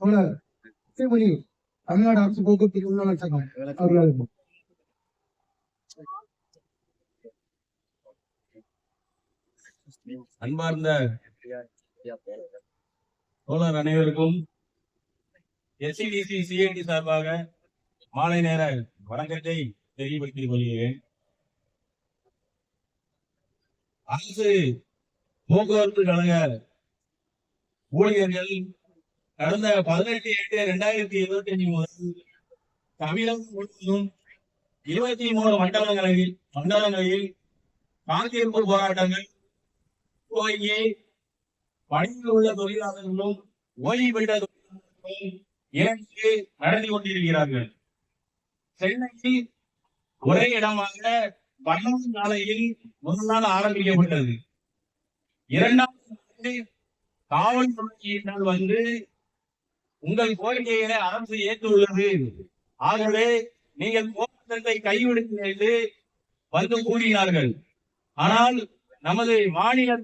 தோழர் தமிழ்நாடு அரசு போக்குவரத்து முன்னாள் சங்கம் அன்பார்ந்த தோழர் அனைவருக்கும் எஸ்சிடிசி சிஐடி சார்பாக மாலை நேர வணக்கத்தை தெரியப்படுத்திக் கொள்கிறேன் அரசு போக்குவரத்து கழக ஊழியர்கள் கடந்த பதினெட்டு எட்டு இரண்டாயிரத்தி இருபத்தி அஞ்சு முதல் தமிழகம் முழுவதும் இருபத்தி மூணு மண்டலங்களில் மண்டலங்களில் காத்திருப்பு போராட்டங்கள் துவங்கி பணியில் உள்ள தொழிலாளர்களும் ஓய்வு பெற்ற தொழிலாளர்களும் இணைந்து நடத்தி கொண்டிருக்கிறார்கள். சென்னையில் ஒரே இடமாக பன்னெண்டு நாளையில் முதல் நாள் ஆரம்பிக்கப்பட்டது இரண்டாம் காவல்துறையினர் வந்து உங்கள் கோரிக்கைகளை அரசு ஏற்றுள்ளது. ஆகவே நீங்கள் போராட்டத்தை கைவிடுங்கள் என்று வந்து கூறினார்கள். ஆனால் நமது மாநில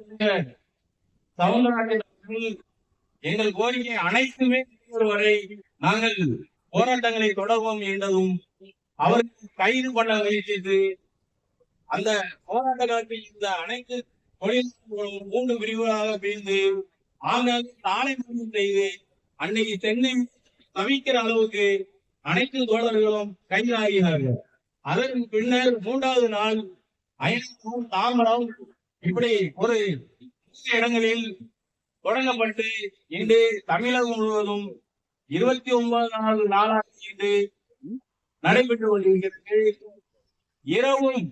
சவுந்தரராஜன் எங்கள் கோரிக்கை அனைத்துமே வரை நாங்கள் போராட்டங்களை தொடர்வோம் என்றதும் அவர்கள் கைது பண்ண முயற்சித்து அந்த போராட்ட காலத்தில் இருந்த அனைத்து தொழிலாளர்களும் மூன்று பிரிவுகளாக பிரிந்து ஆங்காங்கே சாலை செய்து அன்னைக்கு சென்னை தவிக்கிற அளவுக்கு அனைத்து தோழர்களும் கைதாகினார்கள் அதற்கு பின்னர் மூன்றாவது நாள் அயனம் தாமரம் இப்படி ஒரு இடங்களில் தொடங்கப்பட்டு இன்று தமிழகம் முழுவதும் இருபத்தி ஒன்பதாவது நாளாக இன்று நடைபெற்றுக் கொண்டிருக்கிறது. இரவும்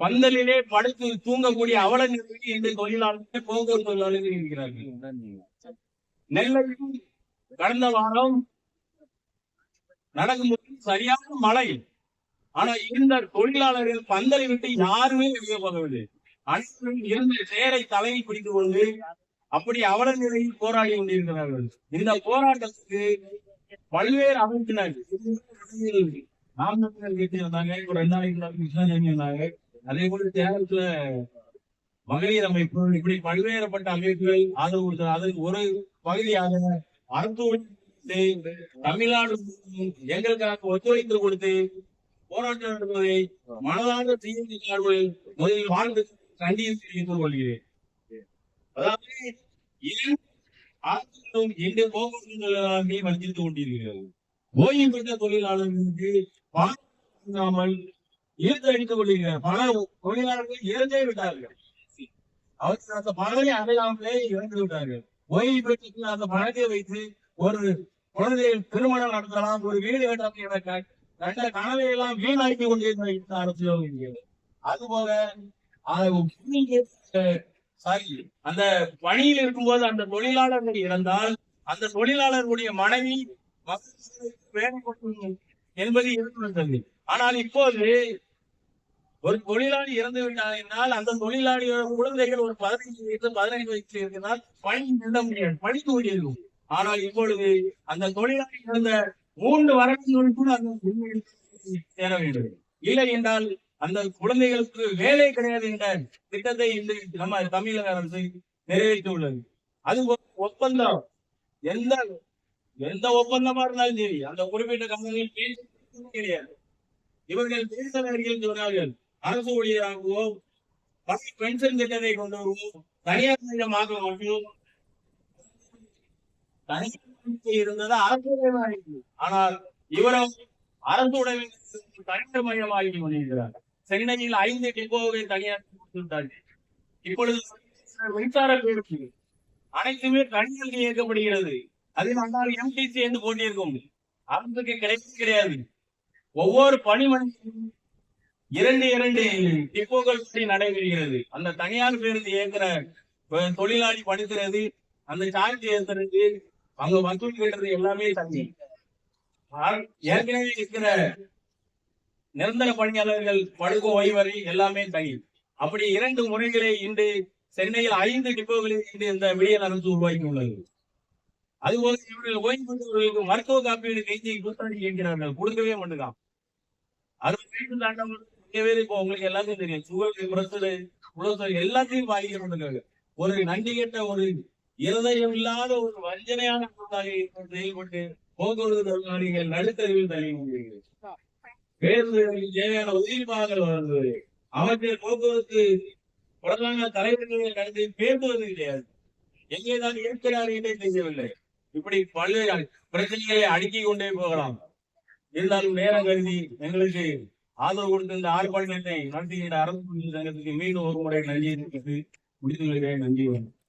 பந்தலிலே படுத்து தூங்கக்கூடிய அவல நிலைக்கு இன்று தொழிலாளர்கள் போக்குவரத்து தொழிலாளர்கள் இருக்கிறார்கள் நெல்லையில் கடந்த வாரம் நடக்கும்போது சரியான மழை ஆனா இருந்த தொழிலாளர்கள் பந்தலை விட்டு யாருமே வெளியே போகவில்லை. அனைவரும் இருந்த சேரை தலையில் பிடித்து கொண்டு அப்படி அவல நிலையில் போராடி கொண்டிருக்கிறார்கள். இந்த போராட்டத்துக்கு பல்வேறு அமைப்பினர் நாமக்கல் கேட்டிருந்தாங்க ஒரு ரெண்டு நாளைக்கு கிருஷ்ணாஜாமி இருந்தாங்க அதே போல சேலத்துல மகளிர் அமைப்பு இப்படி பல்வேறுபட்ட அமைப்புகள் ஆதரவு கொடுத்தது. அதற்கு ஒரு பகுதியாக மருத்துவ தமிழ்நாடு எங்களுக்காக ஒத்துழைப்பு கொடுத்து போராட்டம் நடத்துவதை மனதார்ந்த செய்தி முதலில் வாழ்ந்து கண்டித்து தெரிவித்துக் கொள்கிறேன். அதாவது இரண்டு அரசுகளும் இன்று போக்குவரத்து தொழிலாளர்களை வஞ்சித்துக் கொண்டிருக்கிறது. ஓய்வு பெற்ற தொழிலாளர்களுக்கு பணம் இழுத்து அடித்துக் கொள்கிறார் பல தொழிலாளர்கள் இறந்தே விட்டார்கள். அவர்கள் அந்த பணத்தை அடையாமலே இறந்து விட்டார்கள். ஓய்வு பெற்று அந்த பணத்தை வைத்து ஒரு குழந்தையை திருமணம் நடத்தலாம் ஒரு வீடு கட்டலாம் என கண்ட கனவை எல்லாம் வீணாக்கி கொண்டிருந்த அரசு அதுபோல சாரி அந்த பணியில் இருக்கும்போது அந்த தொழிலாளர்கள் இறந்தால் அந்த தொழிலாளர்களுடைய மனைவி வேலை கொடுக்கணும் என்பது இருந்தது ஆனால் இப்போது ஒரு தொழிலாளி இறந்து விட்டார் என்றால் அந்த தொழிலாளியோட குழந்தைகள் ஒரு பதினைஞ்சு வயசு பதினைந்து வயசு இருந்தால் பணி நிட முடியாது பணி கூடியிருக்கும் ஆனால் இப்பொழுது அந்த தொழிலாளி இறந்த மூன்று வருடங்கள் கூட அந்த சேர வேண்டும். இல்லை என்றால் அந்த குழந்தைகளுக்கு வேலை கிடையாது என்ற திட்டத்தை இன்று நம்ம தமிழக அரசு நிறைவேற்றியுள்ளது. அது ஒப்பந்தம். எந்த எந்த ஒப்பந்தமா இருந்தாலும் சரி அந்த குறிப்பிட்ட கம்பெனியில் பேச கிடையாது. இவர்கள் பேசுகிறார்கள் சொன்னார்கள் அரசு ஊழியராகவோ பழைய பென்ஷன் திட்டத்தை கொண்டு வருவோம். தனியார் மயமாக்க மாற்றுவோம் தனியார் இருந்தது அரசு ஆனால் இவரும் அரசு உடைமை தனியார் மயமாகி கொண்டிருக்கிறார் சென்னையில் ஐந்து டிப்போவை தனியார் கொடுத்துவிட்டார்கள். இப்பொழுது மின்சார பேருக்கு அனைத்துமே தனியார் இயக்கப்படுகிறது. அதில் அன்றாட எம்டிசி என்று போட்டியிருக்கும் அரசுக்கு கிடைக்க கிடையாது. ஒவ்வொரு பணிமனையும் இரண்டு இரண்டு டிப்போக்கள் பற்றி நடைபெறுகிறது. அந்த தனியார் பேருந்து இயக்குற தொழிலாளி படுக்கிறது அந்த சார்ஜ் ஏத்துறது அங்க வசூல் கட்டுறது எல்லாமே தண்ணி. ஏற்கனவே இருக்கிற நிரந்தர பணியாளர்கள் படுக்கும் ஓய்வறை எல்லாமே தனி அப்படி இரண்டு முறைகளை இன்று சென்னையில் ஐந்து டிப்போகளில் இன்று இந்த விடியல் அரசு உருவாக்கியுள்ளது. அதுபோல இவர்கள் ஓய்வு பெற்றவர்களுக்கு மருத்துவ காப்பீடு கைதி கூத்தாடி கேட்கிறார்கள் கொடுக்கவே மாட்டேங்கான் அறுபது வயசு தாண்டவங்க பேர் இப்போ உங்களுக்கு எல்லாத்தையும் தெரியும். சுகர் பிரஷர் உலக எல்லாத்தையும் பாதிக்கப்பட்டிருக்காங்க ஒரு நன்றி கெட்ட ஒரு இருதயம் இல்லாத ஒரு வஞ்சனையான கூட்டாக செயல்பட்டு போக்குவரத்து தொழிலாளிகள் நடுத்தருவில் தள்ளி கொண்டிருக்கிறது தேவையான உதவிப்பாகங்கள் வழங்குவது அமைச்சர் போக்குவரத்து பிரதான தலைவர்களை நடத்தி பேசுவது கிடையாது. எங்கேதான் இருக்கிறார் என்றே தெரியவில்லை. இப்படி பல்வேறு பிரச்சனைகளை அடுக்கிக் கொண்டே போகலாம். இருந்தாலும் நேரம் கருதி எங்களுக்கு ஆதரவு கொடுத்த இந்த ஆர்ப்பாட்டத்தை நடத்துகின்ற அரசு சங்கத்துக்கு மீண்டும் ஒரு முறை நன்றி தெரிவித்து முடித்து நன்றி வணக்கம்.